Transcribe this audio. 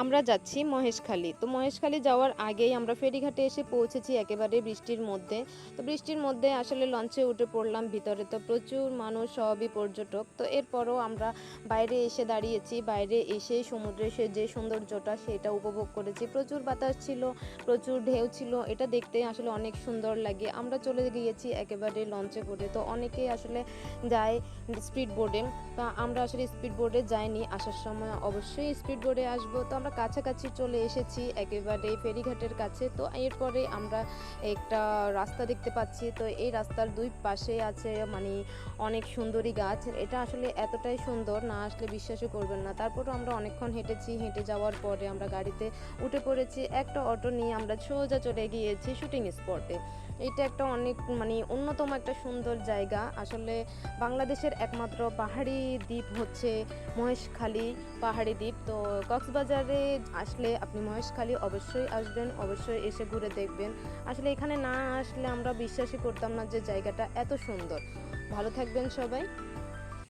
আমরা যাচ্ছি মহেশখালী। তো মহেশখালী যাওয়ার আগেই আমরা ফেরিঘাটে এসে পৌঁছেছি একেবারে বৃষ্টির মধ্যে। তো বৃষ্টির মধ্যে আসলে লঞ্চে উঠে পড়লাম, ভিতরে তো প্রচুর মানুষ, সবই পর্যটক। তো এরপরও আমরা বাইরে এসে দাঁড়িয়েছি, বাইরে এসে সমুদ্রে সে যে সৌন্দর্যটা সেটা উপভোগ করেছি। প্রচুর বাতাস ছিল, প্রচুর ঢেউ ছিল, এটা দেখতে আসলে অনেক সুন্দর লাগে। আমরা চলে গিয়েছি একেবারে লঞ্চে করে। তো অনেকেই আসলে যায় স্পিড বোর্ডে তা আমরা আসলে স্পিড বোর্ডে যাইনি, আসার সময় অবশ্যই স্পিড বোর্ডে আসব। তো আমরা কাছাকাছি চলে এসেছি, একেবারে ফেরিঘাটের কাছে। তো এরপরে আমরা একটা রাস্তা দেখতে পাচ্ছি। তো এই রাস্তার দুই পাশে আছে মানে অনেক সুন্দরী গাছ। এটা আসলে এতটাই সুন্দর, না আসলে বিশ্বাসও করবেন না। তারপরও আমরা অনেকক্ষণ হেঁটেছি, হেঁটে যাওয়ার পরে আমরা গাড়িতে উঠে পড়েছি। একটা অটো নিয়ে আমরা সোজা চলে গিয়েছি শুটিং স্পটে। এটা একটা অনেক মানে অন্যতম একটা সুন্দর জায়গা। আসলে বাংলাদেশের একমাত্র পাহাড়ি দ্বীপ হচ্ছে মহেশখালী পাহাড়ি দ্বীপ। তো কক্সবাজারে আসলে আপনি মহেশখালী অবশ্যই আসবেন, অবশ্যই এসে ঘুরে দেখবেন। আসলে এখানে না আসলে আমরা বিশ্বাসই করতাম না যে জায়গাটা এত সুন্দর। ভালো থাকবেন সবাই।